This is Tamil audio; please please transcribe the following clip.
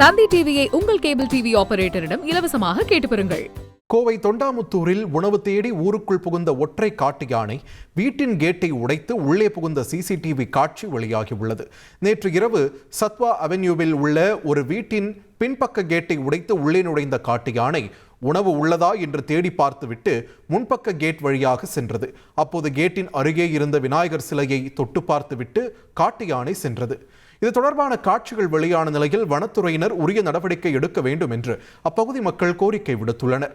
தந்தி டிவியை உங்கள் கேபிள் டிவி ஆபரேட்டரிடம் இலவசமாக கேட்டு பெறுங்கள். கோவை தொண்டாமுத்தூரில் உணவு தேடி ஊருக்குள் புகுந்த ஒற்றை காட்டு யானை வீட்டின் கேட்டை உடைத்து உள்ளே புகுந்த சிசிடிவி காட்சி வெளியாகியுள்ளது. நேற்று இரவு சத்வா அவென்யூவில் உள்ள ஒரு வீட்டின் பின்பக்க கேட்டை உடைத்து உள்ளே நுழைந்த காட்டு யானை உணவு உள்ளதா என்று தேடி பார்த்துவிட்டு முன்பக்க கேட் வழியாக சென்றது. அப்போது கேட்டின் அருகே இருந்த விநாயகர் சிலையை தொட்டு பார்த்துவிட்டு காட்டு யானை சென்றது. இது தொடர்பான காட்சிகள் வெளியான நிலையில் வனத்துறையினர் உரிய நடவடிக்கை எடுக்க வேண்டும் என்று அப்பகுதி மக்கள் கோரிக்கை விடுத்துள்ளனர்.